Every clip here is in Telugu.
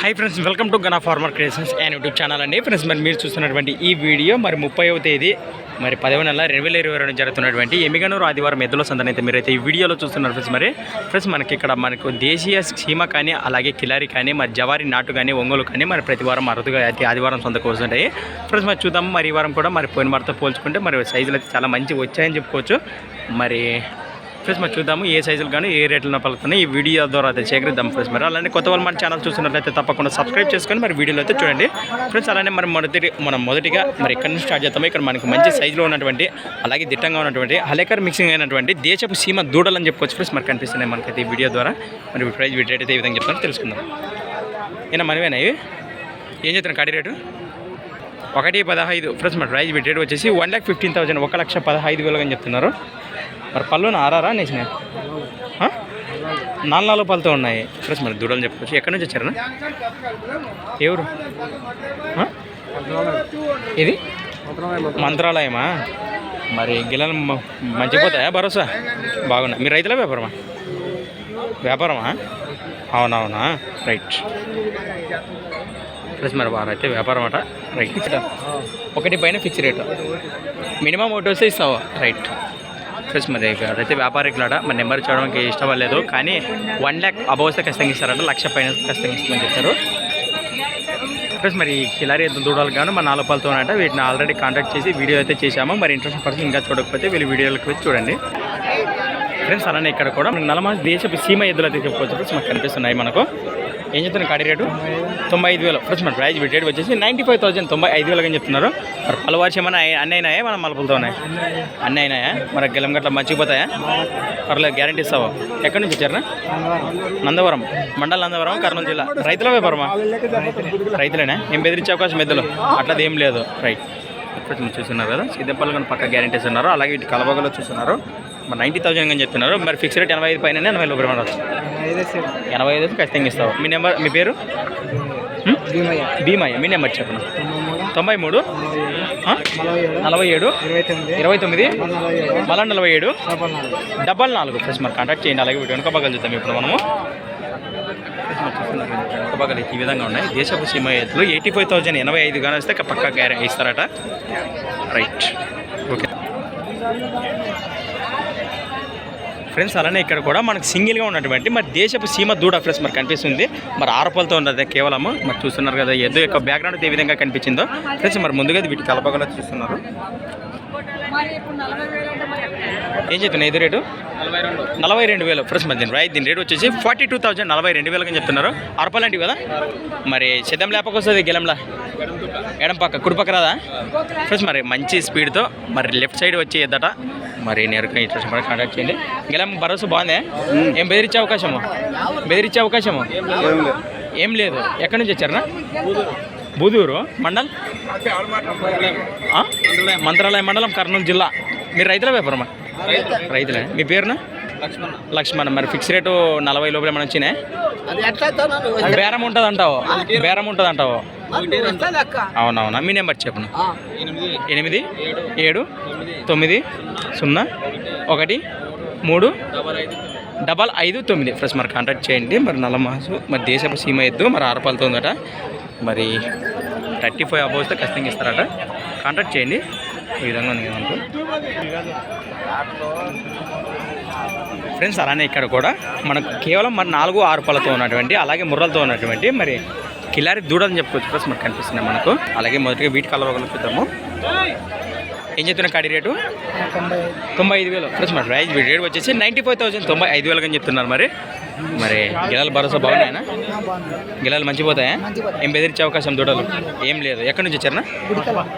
Hi friends welcome to Gana farmer creations and YouTube channel అండి. ఫ్రెండ్స్ మరి మీరు చూస్తున్నటువంటి ఈ వీడియో మరి ముప్పైవ తేదీ మరి పదవ నెల రెండు వేల ఇరవై రెండు జరుగుతున్నటువంటి ఎమిగనూరు ఆదివారం ఎద్దుల సందనైతే మీరైతే ఈ వీడియోలో చూస్తున్నారు ఫ్రెండ్స్ మరి. ఫ్రెండ్స్ మనకి ఇక్కడ మనకు దేశీయ సీమ కానీ అలాగే కిలారి కానీ మరి జవారి నాటు కానీ ఒంగోలు కానీ మరి ప్రతి వారం అరుదుగా అయితే ఆదివారం సొంతకు వస్తుంటాయి. ఫ్రెండ్స్ మరి చూద్దాం మరి ఈ వారం కూడా మరి పోయిన వారితో పోల్చుకుంటే మరి సైజులు అయితే చాలా మంచి వచ్చాయని చెప్పుకోవచ్చు. మరి ఫ్రెండ్స్ మరి చూద్దాము ఏ సైజులు కానీ ఏ రేట్లు పలుకుతున్నాయి ఈ వీడియో ద్వారా అయితే సేకరిద్దాం ఫ్రెండ్స్ మరి. అలానే కొత్త వాళ్ళు మన ఛానల్ చూస్తున్నట్లయితే తప్పకుండా సబ్స్క్రైబ్ చేసుకొని మరి వీడియోలో అయితే చూడండి. ఫ్రెండ్స్ అలానే మరి మొదటి మనం మొదటిగా మరి ఇక్కడ నుంచి స్టార్ట్ చేస్తాము ఇక్కడ మనకి మంచి సైజులో ఉన్నటువంటి అలాగే దిట్టంగా ఉన్నటువంటి హలేకర్ మిక్సింగ్ అయినటువంటి దేశపు సీమ దూడలు అని చెప్పుకోవచ్చు ఫ్రెండ్స్ మరి కనిపిస్తున్నాయి మనకైతే ఈ వీడియో ద్వారా. మరి ప్రైజ్ వీటి రేట్ అయితే ఈ విధంగా చెప్తాను తెలుసుకుందాం. ఏనా మనమేనా ఇవి? ఏం చెప్తాను కడి రేటు? ఒకటి పదహైదు. ఫ్రెండ్స్ మరి ప్రైజ్ వీటి రేట్ వచ్చేసి వన్ ల్యాక్ ఫిఫ్టీన్ థౌసండ్ ఒక లక్ష పదహైదు వేలు అని చెప్తున్నారు. మరి పళ్ళు ఆరారా నేసిన నాలుగు నాలుగు పళ్ళతో ఉన్నాయి. ఫ్రెష్ మరి దూడలు చెప్పుకోవచ్చు. ఎక్కడి నుంచి వచ్చారనా ఎవరు ఇది? మంత్రాలయమా? మరి గిల్లలు మ- మంచిపోతాయా? భరోసా? బాగున్నాయి. మీరు రైతుల వ్యాపారమా? వ్యాపారమా? అవునవునా? రైట్. ప్లస్ మరి వారు అయితే వ్యాపారం అట. రైట్. ఒకటి పైన ఫిక్స్ రేటు. మినిమం ఒకటి వస్తే ఇస్తావు? రైట్. ఫ్రెండ్స్ మరి అదైతే వ్యాపారికులాడ మరి నెంబర్ చూడడానికి ఇష్టం లేదు. కానీ వన్ ల్యాక్ అబవ్ వస్తే ఖచ్చితంగా ఇస్తారంట. లక్ష పైన ఖచ్చితంగా ఇస్తామని చెప్పారు. ఫ్రెండ్స్ మరి కిలారీ ఎద్దు దూడలు కానీ మన నాలుగు పళ్ళతో వీటిని ఆల్రెడీ కాంటాక్ట్ చేసి వీడియో అయితే చేశాము. మరి ఇంట్రెస్ట్ పర్సన్ ఇంకా చూడకపోతే వీళ్ళు వీడియోలకు వచ్చి చూడండి. ఫ్రెండ్స్ అలానే ఇక్కడ కూడా నలమ దేశపు సీమ ఎద్దులు అయితే చెప్పుకోవచ్చు. ఫ్రెండ్స్ మనకు కనిపిస్తున్నాయి మనకు. ఏం చెప్తున్నారు కాడి రేటు? తొంభై ఐదు వేలు. ఫ్రెష్ మన ప్రైజ్ రేట్ వచ్చేసి నైంటీ ఫైవ్ థౌసండ్ తొంభై ఐదు వేలు అని చెప్తున్నారు. మరి పలువార్షి ఏమైనా అయి- అన్నీ అయినాయా? మన మలుపులతో ఉన్నాయి. అన్నీ అయినాయా? మరి గెలం గట్ల మర్చిపోతాయా? పర్లేదు గ్యారంటీ ఇస్తావా? ఎక్కడి నుంచి వచ్చారా? నందవరం. మండల నందవరం కర్నూలు జిల్లా. రైతుల వ్యాపారమా? రైతులేనా? ఏం బెదిరించే అవకాశం ఎద్దులు అట్లాది ఏం లేదు. రైట్ ఇప్పుడు చూస్తున్నారు కదా. సిద్ధపల్లి కానీ పక్క గ్యారంటీస్ ఉన్నారు. అలాగే ఇటు కలబగలో చూస్తున్నారు. మరి నైంటీ థౌసండ్ అని చెప్తున్నారు. మరి ఫిక్స్ రేట్ ఎనభై ఐదు పైన ఎనభై లోపల ఉండవచ్చు ఎనభై ఐదు ఖచ్చితంగా ఇస్తావు. మీ నెంబర్ మీ పేరు? భీమయ్య మీ నెంబర్ చెప్పను? తొంభై మూడు? నలభై ఏడు. ఇరవై తొమ్మిది. మళ్ళా నలభై ఏడు. డబల్ నాలుగు. ఫ్రెండ్స్ మరి కాంటాక్ట్ చేయండి. అలాగే వీడియో వెనక పక్కన చూద్దాం ఇప్పుడు మనము. పక్కన ఈ విధంగా ఉన్నాయి. దేశపు సీమ ఎత్తులు ఎయిటీ ఫైవ్ థౌజండ్ ఎనభై ఐదు కానీ వస్తే పక్కా ఇస్తారట. రైట్. ఓకే. ఫ్రెండ్స్ అలానే ఇక్కడ కూడా మనకు సింగిల్గా ఉన్నటువంటి మరి దేశపు సీమ దూడ ఫ్రెండ్స్ మరి కనిపిస్తుంది. మరి ఆరపలతో ఉన్నది కేవలము. మరి చూస్తున్నారు కదా ఎద్దు యొక్క బ్యాక్గ్రౌండ్ ఏ విధంగా కనిపించిందో. ఫ్రెండ్స్ మరి ముందుగా వీటి కలపగల చూస్తున్నారు. ఏం చెప్తున్నా ఇది రేటు? నలభై రెండు వేలు. ఫ్రెండ్స్ మరి దీని రైట్ దీని రేట్ వచ్చేసి ఫార్టీ టూ థౌసండ్ నలభై రెండు వేలకి చెప్తున్నారు. అరపలాంటివి కదా? మరి సిద్ధం లేపకొస్తుంది గెలంలా. ఎడం పక్క కుడిపక్క రాదా? ఫ్రెండ్స్ మరి మంచి స్పీడ్తో మరి లెఫ్ట్ సైడ్ వచ్చి ఎద్దట మరి నేరుగా ఇంట్రెస్ట్ మరి కాంటాక్ట్ చేయండి. గెలం భరోసా బాగుందే? ఏం బెదిరించే అవకాశము? బెదిరించే అవకాశము? ఏం లేదు. ఎక్కడి నుంచి వచ్చారనా బూదూరు మండల్? మంత్రాలయం మండలం కర్నూలు జిల్లా. మీరు రైతుల వ్యాపారమా రైతులే. మీ పేరున? లక్ష్మణ. మరి ఫిక్స్ రేటు నలభై లోపల ఏమైనా వచ్చినాయి? బేరం ఉంటుంది అంటావు బేరం ఉంటుంది అంటావు అవునవునా. మీ నెంబర్ చెప్పను ఎనిమిది? ఏడు? తొమ్మిది. సున్నా ఒకటి మూడు డబల్ ఐదు తొమ్మిది. ఫ్రెండ్స్ మరి కాంటాక్ట్ చేయండి. మరి నల్లమాసు మరి దేశపు సీమ ఎద్దు మరి ఆరపాలతో ఉందట. మరి థర్టీ ఫైవ్ అబౌ వస్తే ఖచ్చితంగా ఇస్తారట. కాంటాక్ట్ చేయండి. ఈ విధంగా ఉంది మనకు. ఫ్రెండ్స్ అలానే ఇక్కడ కూడా మనకు కేవలం మరి నాలుగు ఆరు పళ్ళతో ఉన్నటువంటి అలాగే ముర్రలతో ఉన్నటువంటి మరి కిలారి దూడని చెప్పుకోవచ్చు ఫ్రెండ్స్ మనకు కనిపిస్తున్నాయి మనకు. అలాగే మొదటిగా వీటి చూద్దాము ఏం చెప్తున్నా కాడి రేటు? తొంభై ఐదు వేలు. ప్లస్ మరి ప్రైజ్ రేట్ వచ్చేసి నైంటీ ఫైవ్ థౌసండ్. తొంభై ఐదు వేలు అని చెప్తున్నారు మరి. మరి గిలాలు భరోసా బాగున్నాయనా? గిలాలు మంచిపోతాయా? ఏం బెదిరించే అవకాశం దూడలు ఏం లేదు. ఎక్కడి నుంచి వచ్చారనా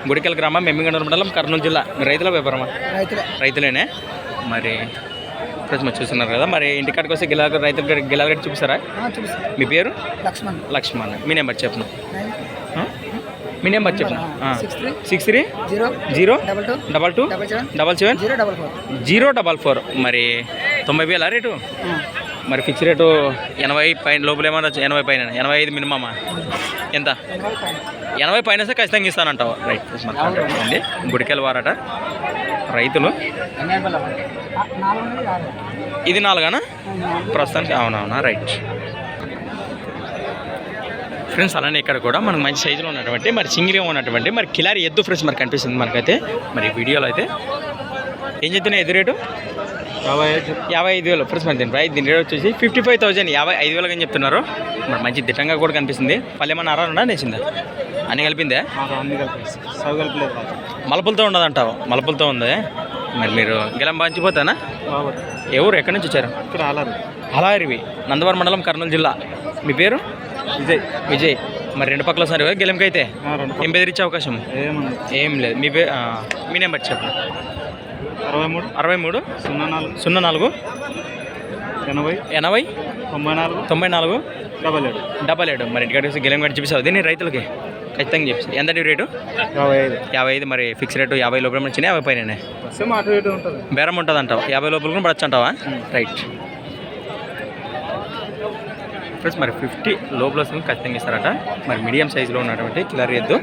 గుడికల గ్రామం మెమ్మిగండూరు మండలం కర్నూలు జిల్లా. మీరు రైతుల వ్యాపారమా? రైతులే. రైతులేనే? మరి మరి చూస్తున్నారు కదా. మరి ఇంటికాడికి వస్తే గిలా రైతుల గడి చూపిస్తారా? చూపిస్తా. మీ పేరు? లక్ష్మణ్. లక్ష్మణ్. మీ నెంబర్ చెప్పను? మీ నెంబర్ చెప్పను six three zero double two double seven zero double four zero double four మరి తొంభై వేల రేటు? మరి ఫిక్స్ రేటు ఎనభై పైన లోపల ఏమన్నా ఎనభై పైన. ఎనభై ఐదు మినిమమా? ఎంత? ఎనభై పైన వస్తే ఖచ్చితంగా ఇస్తానంటావు. రైట్ అండి గుడికెళ్ళి వారట. రైతులు? ఇది నాలుగానా? ప్రస్తుతానికి అవునవునా? రైట్. ఫ్రెండ్స్ అలానే ఇక్కడ కూడా మనకు మంచి సైజులో ఉన్నటువంటి మరి సింగిల్గా ఉన్నటువంటి మరి కిలారి ఎద్దు ఫ్రెండ్స్ మనకు కనిపిస్తుంది మనకైతే. మరి వీడియోలో అయితే ఏం చెప్తున్నాయి ఎదు రేటు? యాభై ఐదు యాభై ఐదు వేలు. ఫ్రెండ్స్ మరి దీని ప్రైస్ దీని రేట్ వచ్చేసి ఫిఫ్టీ ఫైవ్ థౌసండ్ యాభై ఐదు వేలుగా అని చెప్తున్నారు. మరి మంచి దిట్టంగా కూడా కనిపిస్తుంది. పల్లెమన్న అరా నేసిందా? అన్ని కలిపిందే? మలపులతో ఉండదంటావు. మలపులతో ఉంది? మరి మీరు గెలం బాంచిపోతానా? ఎవరు? ఎక్కడి నుంచి వచ్చారు? అలారివి నందవరం మండలం కర్నూలు జిల్లా. మీ పేరు? విజయ్ విజయ్. మరి రెండు పక్కల సరే గెలంకైతే. ఆ, రెండు ఏం బెదిరించే అవకాశం? ఏం లేదు. మీ పే మీ నెంబర్ చెప్పండి అరవై మూడు అరవై మూడు సున్నా నాలుగు. సున్నా నాలుగు. ఎనభై. ఎనభై. తొంభై నాలుగు. తొంభై నాలుగు. డబల్ ఏడు. డబల్ ఏడు. మరి ఇంటికాడ గెలం కట్టి చూపిస్తావు? దీన్ని రైతులకి. ఖచ్చితంగా చెప్పి ఎంత రేటు? యాభై ఐదు. యాభై ఐదు. మరి ఫిక్స్ రేటు యాభై లోపల వచ్చినా యాభై పైన బేరం ఉంటుంది. అంటావు యాభై లోపల కూడా పడచ్చు అంటావా? రైట్. ఫ్రెండ్స్ మరి ఫిఫ్టీ లోపల వస్తుంది ఖచ్చితంగా ఇస్తారట. మరి మీడియం సైజులో ఉన్నటువంటి కిలర్ ఎద్దు.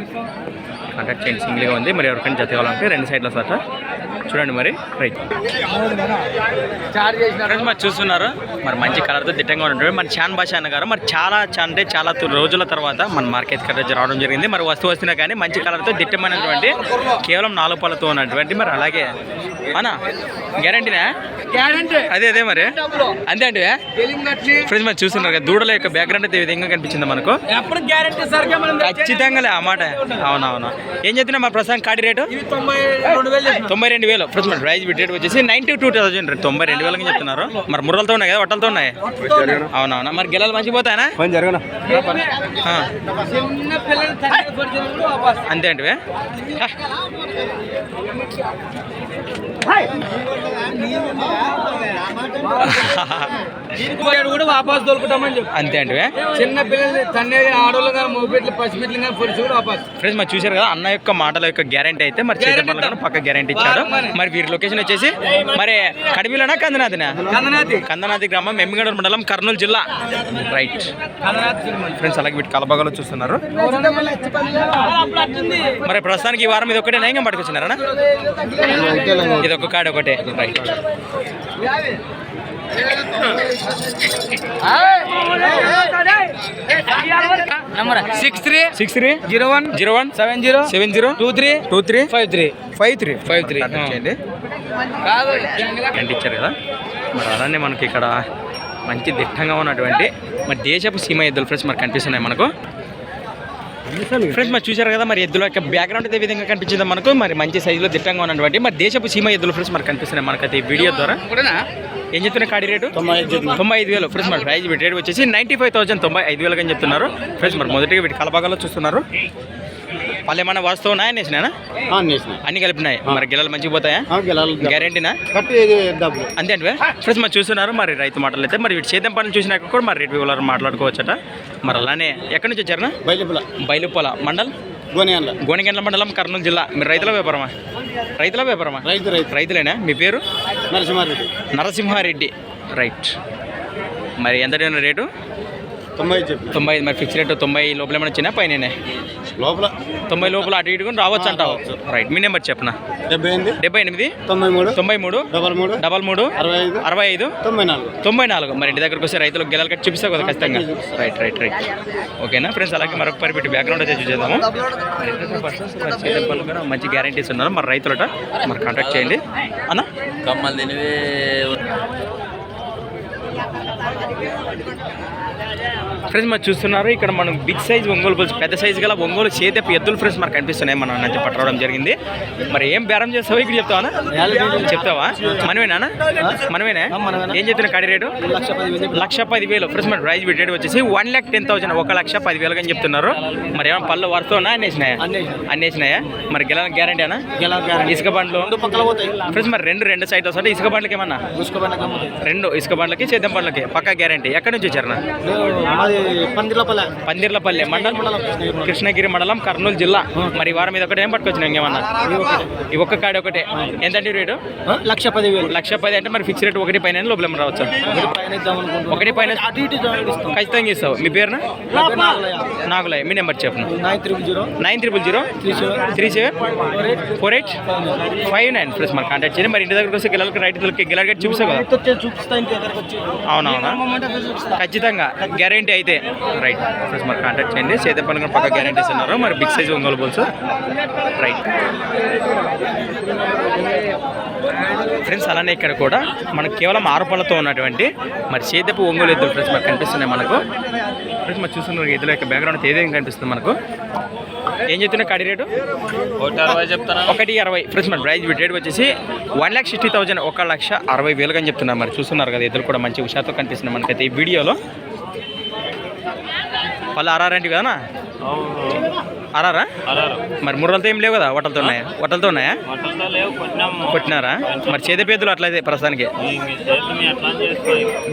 కాంటాక్ట్ చేయండి సింగిల్గా ఉంది. మరి ఎవరికైనా జత కావాలంటే రెండు సైడ్లో వస్తారట చూడండి మరి. రైట్ మరి చూస్తున్నారు. మరి మంచి కలర్తో దిట్టంగా ఉంటుంది మరి చాన్ భాష అన్నగారు మరి చాలా అంటే చాలా రోజుల తర్వాత మన మార్కెట్ కట్ట రావడం జరిగింది. మరి వస్తూ వస్తున్నా కానీ మంచి కలర్తో దిట్టమైనటువంటి కేవలం నాలుగు పళ్ళతో ఉన్నటువంటి మరి అలాగే. అనా గ్యారంటీనా అదే అదే మరి. అంతే అంటే ఫ్రెండ్స్ మరి చూస్తున్నారు కదా దూడల యొక్క బ్యాక్గ్రౌండ్ అయితే విధంగా కనిపించింది మనకు. మనం ఖచ్చితంగా ఆ మాట. అవునవును. ఏం చెప్తున్నా మా ప్రస్తుతం కాడి రేటు? తొంభై రెండు వేలు తొంభై రెండు వేలు ఫ్రెండ్స్ మరి ప్రైస్ రేట్ వచ్చేసి నైన్టీ టూ థౌసండ్ తొంభై రెండు వేలకి చెప్తున్నారు. మరి ముర్రలతో ఉన్నాయి కదా వట్టలతో ఉన్నాయి? అవునవునా మరి గెలలు మంచి పోతాయనా? అంతే అంటే కూడా వాపస్ దొరుకుతామని చెప్పి. అంతే అంటే చిన్న పిల్లలు తండ్రి ఆడవాళ్ళు కానీ పసిపెట్లు కానీ కూడా వాపస్. ఫ్రెండ్స్ మరి చూశారు కదా అన్న యొక్క మాటల యొక్క గ్యారంటీ అయితే మరి చేతి పనులు కూడా పక్క గ్యారంటీ ఇచ్చాడు. మరి. వీరి లొకేషన్ వచ్చేసి మరి. కడిపిలోనా కందనాథినా కందనాథి కందనాథి గ్రామం ఎమ్మిగడ మండలం కర్నూలు జిల్లా. రైట్ ఫ్రెండ్స్ అలాగే వీటి కలబాగాలో చూస్తున్నారు. మరి ప్రస్తుతానికి ఈ వారం ఇది ఒకటే నయంగా పట్టుకొచ్చినారా ఇది ఒక కాడ ఒకటే. Right six three six three zero one zero one seven zero seven zero two three two three five three five three five three. గంట ఇచ్చారు కదా? మరి అలానే మనకి ఇక్కడ మంచి దిట్టంగా ఉన్నటువంటి మరి దేశపు సీమ ఎద్దులు ఫ్రెండ్స్ మరి కనిపిస్తున్నాయి మనకు. ఫ్రెండ్స్ మరి చూశారు కదా మరి ఎద్దుల యొక్క బ్యాక్గ్రౌండ్ అయితే విధంగా కనిపించింది మనకు. మరి మంచి సైజులో దిట్టంగా ఉన్నటువంటి మరి దేశపు సీమ ఎద్దులు ఫ్రెండ్స్ మరి కనిపిస్తున్నాయి మనకైతే ఈ వీడియో ద్వారా. ఏం చెప్తున్నా కాడి రేటు? తొంభై ఐదు వేలు. ఫ్రెండ్స్ మరి వీటి రేట్ వచ్చేసి నైంటీ ఫైవ్ థౌసండ్ తొంభై ఐదు వేలుగా అని చెప్తున్నారు. ఫ్రెండ్స్ మరి మొదటిగా వీటి కలబాగాలో చూస్తున్నారు. వాళ్ళు ఏమన్నా వస్తువు ఉన్నాయా నేసినా అన్ని కలిపినాయి. మరి గిల్లలు మంచిగా పోతాయా? గ్యారంటీనా అంతే అంటే ఫ్రెండ్స్ మరి చూస్తున్నారు మరి రైతు మాటలు అయితే మరి వీటి సేద్యం పనులు చూసినాక కూడా మరి రేటు వివరాలు మాట్లాడుకోవచ్చట. మరి అలానే ఎక్కడి నుంచి వచ్చారనా బయలుపుల బయలుపల మండల్? గోనెగండ్ల. మండలం కర్నూలు జిల్లా. మీరు రైతుల వ్యాపారమా? రైతుల వ్యాపారమా? రైతు రైతు. రైతులేనా? మీ పేరు? నరసింహారెడ్డి. నరసింహారెడ్డి. రైట్. మరి ఎంత రేటు? తొంభై చెప్పి. తొంభై మరి ఫిక్స్ రేటు తొంభై లోపల ఏమైనా వచ్చినా పైన లోపల. తొంభై లోపల అటు ఇటు రావచ్చు అంటావు. రైట్ మీ నెంబర్ చెప్పనా? డెబ్బై ఎనిమిది. డెబ్బై ఎనిమిది. తొంభై మూడు. తొంభై మూడు. డబల్ మూడు. డబల్ మూడు. అరవై ఐదు. అరవై ఐదు. తొంభై నాలుగు. తొంభై నాలుగు. మరి ఇంటి దగ్గరకు వస్తే రైతులకు గెలలు కట్టి చూపిస్తావు కదా ఖచ్చితంగా. రైట్ రైట్ రైట్ ఓకేనా? ఫ్రెండ్స్ అలాగే మరొక పరిపెట్టి బ్యాక్గ్రౌండ్ అయితే చూసేద్దాము. మంచి గ్యారంటీస్ ఉన్నారు. మరి రైతులట మరి కాంటాక్ట్ చేయండి. అన్న? కమ్మలు తినివే. ఫ్రెండ్స్ మరి చూస్తున్నారు ఇక్కడ మనం బిగ్ సైజ్ ఒంగోలు పులుసు పెద్ద సైజు గల ఒంగోలు చేతపు ఎద్దులు ఫ్రెండ్స్ మనకు కనిపిస్తున్నాయి. మనం నంచి పట్టడం జరిగింది. మరి ఏం బేరం చేస్తావా ఇక్కడ చెప్తావా చెప్తావా? మనమేనా మనమేనా? ఏం చెప్తున్నా కాడి రేటు? లక్ష పది వేలు ఫ్రెండ్స్ మరి ప్రైజ్ రేట్ వచ్చేసి వన్ ల్యాక్ టెన్ థౌసండ్ ఒక లక్ష పది వేలుగా అని చెప్తున్నారు. మరి ఏమైనా పళ్ళు వరుసనా అన్నేసినాయా? అన్నేసినాయి. మరి గెల గ్యారంటీ అనా గెలా గ్యారెంటీ ఇసుక బండ్లు? ఫ్రెండ్స్ మరి రెండు రెండు సైడ్ వస్తాయి? ఇసుక బండ్లకి ఏమన్నా రెండు ఇసుక బండ్లకి సేద్యం బండ్లకి పక్కా గ్యారంటీ. ఎక్కడి నుంచి వచ్చారనా మాది పందిలపల్లె పందిర్లపల్లి మండలం కృష్ణగిరి మండలం కర్నూలు జిల్లా. మరి వారం మీద ఒకటి ఏం పట్టుకొచ్చినా ఇంకేమన్నా? ఈ ఒక్క కాడి ఒకటే. ఎంతంటే రేటు? లక్ష పది వేలు లక్ష పది అంటే మరి ఫిక్స్ రేట్ ఒకటి పైన లోపల రావచ్చు? ఒకటి పైన ఖచ్చితంగా ఇస్తావు. మీ పేరున? నాగలయ్య. మీ నెంబర్ చెప్పను nine triple zero. Nine triple zero. Three seven. Four eight. Five nine. Plus మరి కాంటాక్ట్ చేయండి. మరి ఇంటి దగ్గరకు వస్తే గిల్లలకి రైతులకి గిల్లలకి చూపిస్తావు కదా? అవునవునా? ఖచ్చితంగా. గ్యారంటీ అయితే. రైట్ ఫ్రెండ్స్ మరి కాంటాక్ట్ చేయండి. చేతపల్లి కూడా పక్క గ్యారంటీ ఇస్తున్నారు. మరి big size Ongole bulls. Right friends అలానే ఇక్కడ కూడా మనకు కేవలం ఆరు పళ్ళతో ఉన్నటువంటి మరి చేతపు ఒంగోలు ఎద్దులు ఫ్రెండ్స్ మనకు కనిపిస్తున్నాయి మనకు. ఫ్రెండ్స్ మరి చూస్తున్నారు ఎద్దుల యొక్క బ్యాక్గ్రౌండ్ ఏదైనా కనిపిస్తుంది మనకు? ఏం చెప్తున్నా కడి రేటు? ఒకటి అరవై చెప్తాను? ఒకటి అరవై. ఫ్రెండ్స్ మన ప్రైస్ రేట్ వచ్చేసి వన్ ల్యాక్ సిక్స్టీ థౌసండ్ ఒక లక్ష అరవై వేలుగా అని చెప్తున్నారు మరి. చూస్తున్నారు కదా ఎదురు కూడా మంచి ఉషాతో కనిపిస్తుంది మనకైతే ఈ వీడియోలో. వాళ్ళు ఆర్ఆర్ కదా ఆర్ఆరా మరి ముర్రలతో ఏం లేవు కదా? వటలతో ఉన్నాయా? వటలతో ఉన్నాయా? కొట్టినారా? మరి చేతి పేదలు అట్లయితే ప్రస్తుతానికి?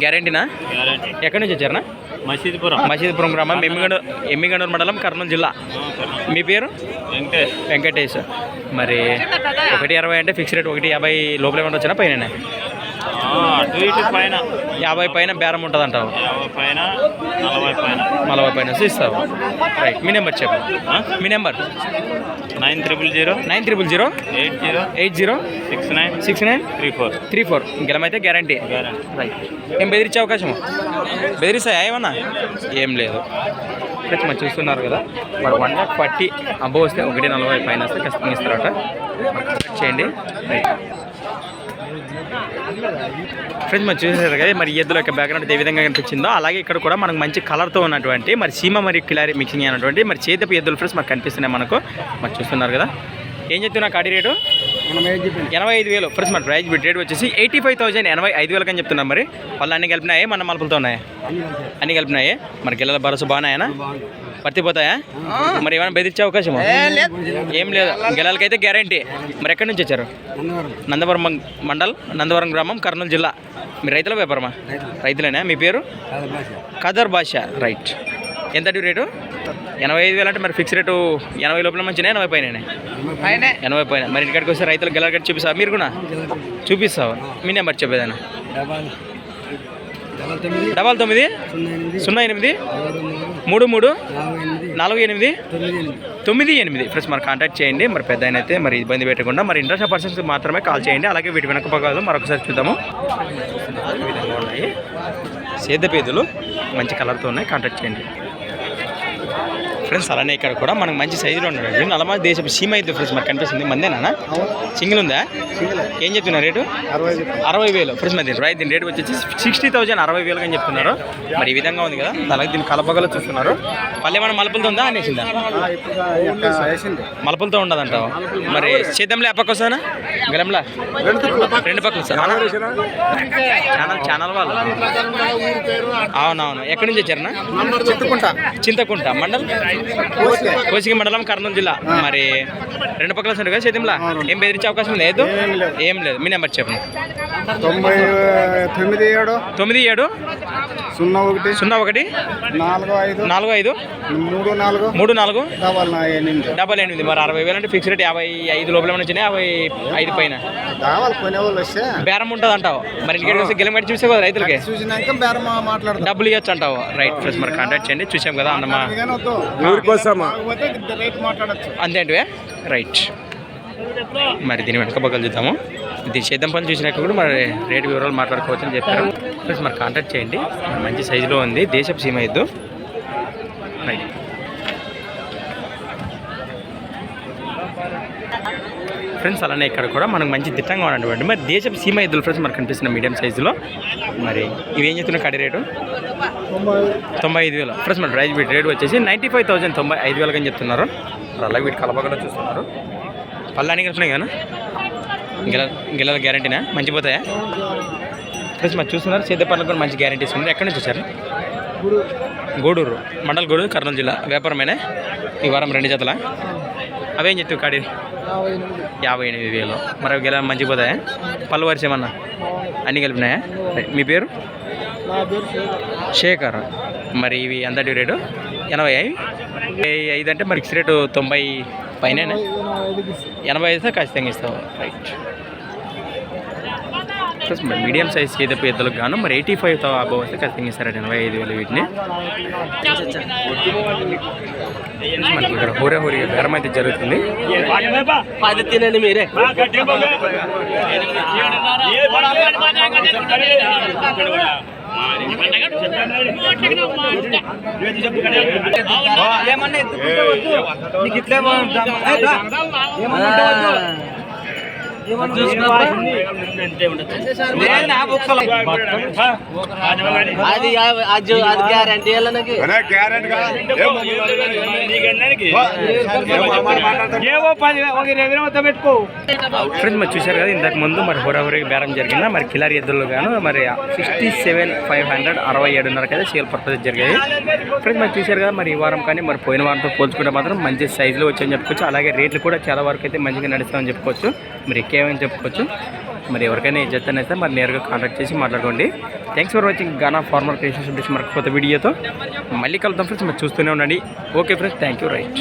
గ్యారంటీనా? గ్యారంటీ. ఎక్కడి నుంచి వచ్చారనా మసీదుపురం. మసీదుపురం గ్రామం ఎమ్మిగండు ఎమ్మిగండూరు మండలం కర్నూలు జిల్లా. మీ పేరు? వెంకటేష్. వెంకటేష్. మరి ఒకటి ఇరవై అంటే ఫిక్స్ రేట్ ఒకటి యాభై లోపల ఏమైనా వచ్చినా పైన పైన యాభై పైన బేరం ఉంటుంది అంటావు పైన నలభై పైన నలభై పైన వస్తే ఇస్తావు. రైట్ మీ నెంబర్ చెప్పు. మీ number. Nine triple zero. Nine triple zero. Eight zero. Eight zero. Six nine. Six nine. Three four. Three four. గెలమైతే guarantee guarantee right ఏం బెదిరించే అవకాశం? బెదిరిస్తాయా ఏమన్నా? ఏం లేదు. మరి చూస్తున్నారు కదా. మరి వన్ ల్యాక్ ఫార్టీ అబ్బో వస్తే ఒకటి నలభై పైన వస్తే ఖచ్చితంగా ఇస్తారట. చేయండి. రైట్ ఫ్రెండ్స్ మరి చూసారు కదా మరి ఎద్దుల యొక్క బ్యాక్గ్రౌండ్ ఏ విధంగా కనిపించిందో అలాగే ఇక్కడ కూడా మనకు మంచి కలర్తో ఉన్నటువంటి మరి సీమ మరియు కిలారి మిక్సింగ్ అయినటువంటి మరి చేతపు ఎద్దులు ఫ్రెండ్స్ మనకు కనిపిస్తున్నాయి మనకు. మరి చూస్తున్నారు కదా. ఏం చెప్తున్నా కాడి రేటు? ఎనభై ఐదు వేలు. ఫ్రెండ్స్ మన బిట్ రేట్ వచ్చేసి ఎయిటీ ఫైవ్ థౌసండ్ ఎనభై ఐదు వేలకు అని చెప్తున్నాం మరి. వాళ్ళు అన్ని కలిపినాయి? మన మలుపులతో ఉన్నాయి? అన్ని కలిపినాయి? మరి గిల్లల భరోసా బాగున్నాయనా? పత్తిపోతాయా మరి ఏమైనా బెదిరించే అవకాశం ఏం లేదు. గిల్లలకైతే గ్యారంటీ మరి ఎక్కడి నుంచి వచ్చారు? నందవరం. మం- మండల్ నందవరం గ్రామం కర్నూలు జిల్లా. మీరు రైతుల వ్యాపారమా? రైతులేనా? మీ పేరు? కదర్ భాష. రైట్. ఎంత డ్యూ రేటు? ఎనభై ఐదు వేలు అంటే మరి ఫిక్స్ రేటు ఎనభై లోపల మంచినా ఎనభై పైన? ఎనభై పైన. మరి ఇంటికాడికి వస్తే రైతులకు గెల కట్టి చూపిస్తావా? మీరు కూడా? చూపిస్తావా? మీ నెంబర్ చెప్పేదాన్ని డబల్ తొమ్మిది. సున్నా ఎనిమిది. మూడు మూడు. నాలుగు ఎనిమిది. తొమ్మిది ఎనిమిది. ఫ్రెండ్స్ మరి కాంటాక్ట్ చేయండి. మరి పెద్ద ఆయన అయితే మరి ఇబ్బంది పెట్టకుండా మరి ఇంట్రెస్ట్ పర్సన్స్ మాత్రమే కాల్ చేయండి. అలాగే వీటి వెనక పక్కలు మరొకసారి చూద్దాము. సేద పేదలు మంచి కలర్తో ఉన్నాయి. కాంటాక్ట్ చేయండి. ఫ్రెండ్స్ అలానే ఇక్కడ కూడా మనకు మంచి సైజులో ఉన్నాడు. నలమా దేశపు సీమ అయితే ఫ్రెండ్స్ మనకు కనిపిస్తుంది. మందేనా సింగిల్ ఉందా? ఏం. చెప్తున్నారు రేటు? అరవై వేలు. ఫ్రెండ్స్ మరి రైట్ దీని రేటు వచ్చేసి సిక్స్టీ థౌసండ్ అరవై వేలు అని చెప్తున్నారు. మరి ఈ విధంగా ఉంది కదా. అలాగే దీన్ని కలపగల చూస్తున్నారు. పల్లె ఏమైనా మలుపులతో ఉందా? అనేసిందా? మలుపులతో ఉండదంటావు? మరి చేద్దాంలే వస్తానా గలంలా రెండు పక్కలు వస్తా ఛానల్ ఛానల్ వాళ్ళు. అవునవును. ఎక్కడి నుంచి వచ్చారనా చింతకుంట మండల్? కోసిగి మండలం కర్నూలు జిల్లా. మరి రెండు పక్కల వస్తారు కదా చేతింలా ఏం బెదిరించే అవకాశం లేదు. ఏం లేదు. మీ నెంబర్ చెప్పండి. తొంభై తొమ్మిది ఏడు. తొమ్మిది ఏడు? సున్నా ఒకటి సున్నా ఒకటి నాలుగు ఐదు నాలుగు ఐదు మూడు నాలుగు మూడు నాలుగు డబల్ ఎనిమిది. డబల్ ఎనిమిది. మరి అరవై వేలు అంటే ఫిక్స్ రేట్ యాభై ఐదు లోపల నుంచి యాభై ఐదు పైన? కావాలి కొనేవాళ్ళు వస్తే బేరం ఉంటుంది అంటావు మరి ఇంటికి వస్తే గెలం కట్టి చూసే కదా రైతులకి? చూసినాక బేరం మాట్లాడదాం డబ్బులు ఇవ్వచ్చు అంటావు. రైట్ ఫ్రెండ్స్ మరి కాంటాక్ట్ చేయండి. చూసాం కదా అన్నమా అంతే అంటే రైట్. మరి దీని వెనక పక్కలు చూద్దాము ఇది చేద్దాం పని చూసినాక కూడా మరి రేటు వివరాలు మాట్లాడుకోవచ్చు అని చెప్పారు. ప్లస్ మరి కాంటాక్ట్ చేయండి. మంచి సైజులో ఉంది. దేశపు సీమ ఇద్దు రైట్. ఫ్రెండ్స్ అలానే ఇక్కడ కూడా మనకు మంచి దిట్టంగా ఉన్నటువంటి మరి దేశపు సీమ ఎద్దులు ఫ్రెండ్స్ మనకు కనిపిస్తున్న మీడియం సైజులో. మరి ఇవేం చెప్తున్నా కడి రేటు? తొంభై ఐదు వేలు. ఫ్రెండ్స్ మన ప్రైజ్ వీటి రేట్ వచ్చేసి నైంటీ ఫైవ్ థౌసండ్ తొంభై ఐదు వేలుగా చెప్తున్నారు. మరి అలాగే వీటి కలపకుండా చూస్తున్నారు. పళ్ళని కలిపినాయి కానీ గెల గిల్లల గ్యారంటీనా? మంచి పోతాయా ఫ్రెండ్స్ మరి చూస్తున్నారు. చేద్ద పనులకు కూడా మంచి గ్యారంటీస్ ఉంది. ఎక్కడి నుంచి వచ్చారు? గూడూరు. మండల్ గూడూరు కర్నూలు జిల్లా. వ్యాపారమేనా? ఈ వారం రెండు జతల? అవేం చెప్తావు కాడి? యాభై ఎనిమిది వేలు. మరి గెల మంచి పోతాయా పళ్ళు వరిస ఏమన్నా? అన్నీ కలిపినాయా? మీ పేరు? శేఖర్. మరి ఇవి ఎంత డ్యూ రేటు? ఎనభై ఐ- ఐదు అంటే మరి ఫిక్స్ రేటు తొంభై పైన ఎనభై అయితే ఖచ్చితంగా ఇస్తావు. రైట్ ప్లస్ మీడియం సైజ్ చేత పెద్దలకు గాను మరి ఎయిటీ ఫైవ్ అబవ్ వస్తే ఖచ్చితంగా ఇస్తారట ఎనభై ఐదు వేలు వీటిని. మనకి ఇక్కడ హోరే హోరీ బేరం అయితే జరుగుతుంది. పది తినండి మీరే. ఏమన్నా ఎత్తుకుంటే వద్దు. నీకు ఇట్లే బాగుంటాం ఏమన్నా వద్దు లేదు నా బుక్కలు అది అది అది గ్యారంటీ నాకు. ఏవో పది ఒక ఇరవై వేలు మొత్తం పెట్టుకో. ఫ్రెండ్స్ మరి చూశారు కదా ఇంతకు ముందు మరి హోరాహోరీ బేరం జరిగిందా? మరి కిలారి ఎద్దులు గాను మరి సిక్స్టీ సెవెన్ ఫైవ్ హండ్రెడ్ అరవై ఏడున్నరకు అయితే సేల్ పర్పస్ జరిగాయి. ఫ్రెండ్స్ మరి చూశారు కదా మరి ఈ వారం కానీ మరి పోయిన వారంతో పోల్చుకుంటే మాత్రం మంచి సైజులో వచ్చాయని చెప్పుకోవచ్చు. అలాగే రేట్లు కూడా చాలా వరకు అయితే మంచిగా నడుస్తామని చెప్పుకోవచ్చు. మరి ఇంకేమైనా చెప్పుకోవచ్చు? మరి ఎవరికైనా ఈ జతను అయితే మరి నేరుగా కాంటాక్ట్ చేసి మాట్లాడుకోండి. Thanks for watching Gana farmer creations ఉంటే మరి కొత్త వీడియోతో మళ్ళీ కలుద్దాం ఫ్రెండ్స్ మరి చూస్తూనే ఉండండి. Okay friends thank you right